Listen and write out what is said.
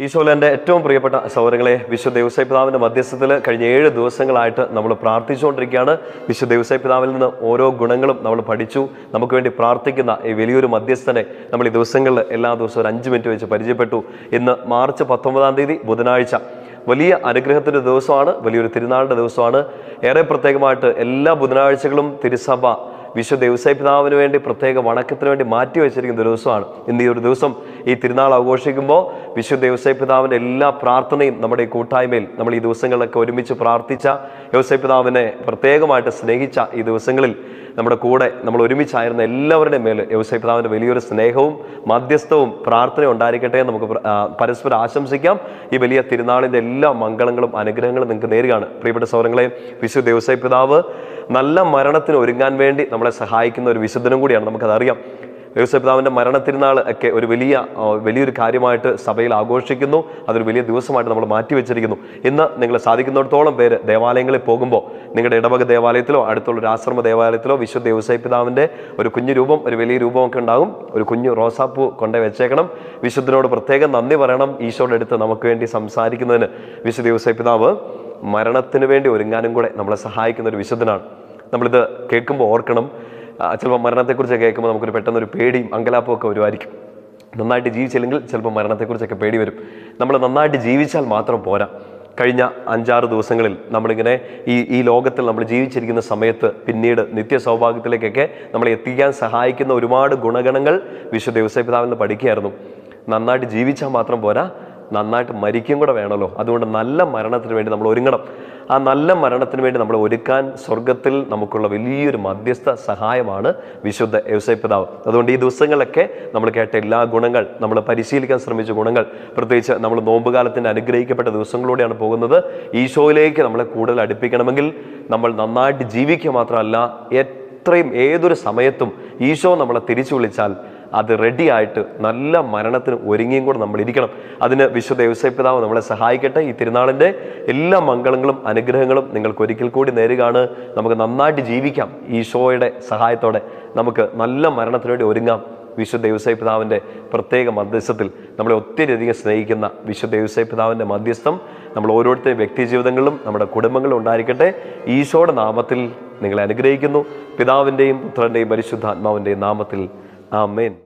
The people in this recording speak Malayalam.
ഈശോയിൽ എന്റെ ഏറ്റവും പ്രിയപ്പെട്ട സൗരങ്ങളെ വിശുദ്ധ ദേവസ്വ പിതാവിന്റെ മധ്യസ്ഥത്തിൽ കഴിഞ്ഞ ഏഴ് ദിവസങ്ങളായിട്ട് നമ്മൾ പ്രാർത്ഥിച്ചുകൊണ്ടിരിക്കുകയാണ്. വിശുദ്ധ ദേവസ്വ പിതാവിൽ നിന്ന് ഓരോ ഗുണങ്ങളും നമ്മൾ പഠിച്ചു. നമുക്ക് വേണ്ടി പ്രാർത്ഥിക്കുന്ന ഈ വലിയൊരു മധ്യസ്ഥനെ നമ്മൾ ഈ ദിവസങ്ങളിൽ എല്ലാ ദിവസവും ഒരു അഞ്ച് മിനിറ്റ് വെച്ച് പരിചയപ്പെട്ടു. ഇന്ന് മാർച്ച് പത്തൊമ്പതാം തീയതി ബുധനാഴ്ച. വലിയ അനുഗ്രഹത്തിന്റെ ദിവസമാണ് വലിയൊരു തിരുനാളിന്റെ ദിവസമാണ്. ഏറെ പ്രത്യേകമായിട്ട് എല്ലാ ബുധനാഴ്ചകളും തിരുസഭ വിശ്വ ദേവസ്വ പിതാവിന് വേണ്ടി പ്രത്യേക വണക്കത്തിന് വേണ്ടി മാറ്റി വെച്ചിരിക്കുന്ന ദിവസമാണ്. ഇന്ന് ഈ ഒരു ദിവസം ഈ തിരുനാൾ ആഘോഷിക്കുമ്പോൾ വിശുദ്ധ യോസൈ പിതാവിന്റെ എല്ലാ പ്രാർത്ഥനയും നമ്മുടെ കൂട്ടായ്മയിൽ നമ്മൾ ഈ ദിവസങ്ങളിലൊക്കെ ഒരുമിച്ച് പ്രാർത്ഥിച്ച യോസൈ പിതാവിനെ പ്രത്യേകമായിട്ട് സ്നേഹിച്ച ഈ ദിവസങ്ങളിൽ നമ്മുടെ കൂടെ നമ്മൾ ഒരുമിച്ചായിരുന്ന എല്ലാവരുടെയും മേൽ യോസൈ പിതാവിന്റെ വലിയൊരു സ്നേഹവും മധ്യസ്ഥവും പ്രാർത്ഥനയും ഉണ്ടായിരിക്കട്ടെ നമുക്ക് പരസ്പരം ആശംസിക്കാം. ഈ വലിയ തിരുനാളിന്റെ എല്ലാ മംഗളങ്ങളും അനുഗ്രഹങ്ങളും നിങ്ങൾക്ക് നേരുകയാണ്. പ്രിയപ്പെട്ട സൗരങ്ങളെ വിശുദ്ധ യോസൈ പിതാവ് നല്ല മരണത്തിന് ഒരുങ്ങാൻ വേണ്ടി നമ്മളെ സഹായിക്കുന്ന ഒരു വിശുദ്ധനും കൂടിയാണ്. നമുക്കതറിയാം. യേശുപിതാവിന്റെ മരണത്തിരുന്നാൾ ഒക്കെ ഒരു വലിയ വലിയൊരു കാര്യമായിട്ട് സഭയിൽ ആഘോഷിക്കുന്നു. അതൊരു വലിയ ദിവസമായിട്ട് നമ്മൾ മാറ്റി വെച്ചിരിക്കുന്നു. ഇന്ന് നിങ്ങൾ സാധിക്കുന്നിടത്തോളം പേര് ദേവാലയങ്ങളിൽ പോകുമ്പോൾ നിങ്ങളുടെ ഇടവക ദേവാലയത്തിലോ അടുത്തുള്ള ഒരു ആശ്രമ ദേവാലയത്തിലോ വിശുദ്ധ ദേവസ്വ പിതാവിന്റെ ഒരു കുഞ്ഞു രൂപം ഒരു വലിയ രൂപമൊക്കെ ഉണ്ടാകും. ഒരു കുഞ്ഞു റോസാപ്പൂ കൊണ്ടേ വെച്ചേക്കണം. വിശുദ്ധനോട് പ്രത്യേകം നന്ദി പറയണം. ഈശോയുടെ അടുത്ത് നമുക്ക് വേണ്ടി സംസാരിക്കുന്നതിന് വിശുദ്ധ ദേവസ്വ പിതാവ് മരണത്തിന് വേണ്ടി ഒരുങ്ങാനും കൂടെ നമ്മളെ സഹായിക്കുന്ന ഒരു വിശുദ്ധനാണ്. നമ്മളിത് കേൾക്കുമ്പോൾ ഓർക്കണം. ചിലപ്പോൾ മരണത്തെക്കുറിച്ച് കേൾക്കുമ്പോൾ നമുക്കൊരു പെട്ടെന്നൊരു പേടിയും അങ്കലാപ്പും ഒക്കെ വരുമായിരിക്കും. നന്നായിട്ട് ജീവിച്ചില്ലെങ്കിൽ ചിലപ്പോൾ മരണത്തെക്കുറിച്ചൊക്കെ പേടി വരും. നമ്മൾ നന്നായിട്ട് ജീവിച്ചാൽ മാത്രം പോരാ. കഴിഞ്ഞ അഞ്ചാറ് ദിവസങ്ങളിൽ നമ്മളിങ്ങനെ ഈ ഈ ലോകത്തിൽ നമ്മൾ ജീവിച്ചിരിക്കുന്ന സമയത്ത് പിന്നീട് നിത്യ സൗഭാഗ്യത്തിലേക്കൊക്കെ നമ്മളെ എത്തിക്കാൻ സഹായിക്കുന്ന ഒരുപാട് ഗുണഗണങ്ങൾ വിശുദ്ധ നിന്ന് പഠിക്കുകയായിരുന്നു. നന്നായിട്ട് ജീവിച്ചാൽ മാത്രം പോരാ. നന്നായിട്ട് മരിക്കും കൂടെ വേണമല്ലോ. അതുകൊണ്ട് നല്ല മരണത്തിന് വേണ്ടി നമ്മൾ ഒരുങ്ങണം. ആ നല്ല മരണത്തിന് വേണ്ടി നമ്മളെ ഒരുക്കാൻ സ്വർഗത്തിൽ നമുക്കുള്ള വലിയൊരു മധ്യസ്ഥ സഹായമാണ് വിശുദ്ധ യവസൈപിതാവ് അതുകൊണ്ട് ഈ ദിവസങ്ങളിലൊക്കെ നമ്മൾ കേട്ട എല്ലാ ഗുണങ്ങൾ നമ്മൾ പരിശീലിക്കാൻ ശ്രമിച്ച ഗുണങ്ങൾ പ്രത്യേകിച്ച് നമ്മൾ നോമ്പുകാലത്തിന്റെ അനുഗ്രഹിക്കപ്പെട്ട ദിവസങ്ങളിലൂടെയാണ് പോകുന്നത്. ഈശോയിലേക്ക് നമ്മളെ കൂടുതൽ അടുപ്പിക്കണമെങ്കിൽ നമ്മൾ നന്നായിട്ട് ജീവിക്കുക മാത്രമല്ല എത്രയും ഏതൊരു സമയത്തും ഈശോ നമ്മളെ തിരിച്ചു വിളിച്ചാൽ അത് റെഡി ആയിട്ട് നല്ല മരണത്തിന് ഒരുങ്ങിയും കൂടെ നമ്മൾ ഇരിക്കണം. അതിന് വിശുദ്ധ ദേവസ്വപിതാവ് നമ്മളെ സഹായിക്കട്ടെ. ഈ തിരുനാളിന്റെ എല്ലാ മംഗളങ്ങളും അനുഗ്രഹങ്ങളും നിങ്ങൾക്ക് ഒരിക്കൽ കൂടി നേരുകയാണ്. നമുക്ക് നന്നായിട്ട് ജീവിക്കാം. ഈശോയുടെ സഹായത്തോടെ നമുക്ക് നല്ല മരണത്തിന് വേണ്ടി ഒരുങ്ങാം. വിശുദ്ധ ദേവസ്വ പിതാവിന്റെ പ്രത്യേക മധ്യസ്ഥത്തിൽ നമ്മളെ ഒത്തിരി അധികം സ്നേഹിക്കുന്ന വിശുദ്ധ ദേവസ്വ പിതാവിന്റെ മധ്യസ്ഥം നമ്മൾ ഓരോരുത്തരും വ്യക്തി ജീവിതങ്ങളിലും നമ്മുടെ കുടുംബങ്ങളിലും ഉണ്ടായിരിക്കട്ടെ. ഈശോയുടെ നാമത്തിൽ നിങ്ങളെ അനുഗ്രഹിക്കുന്നു. പിതാവിന്റെയും പുത്രന്റെയും പരിശുദ്ധാത്മാവിന്റെയും നാമത്തിൽ. ആമേൻ.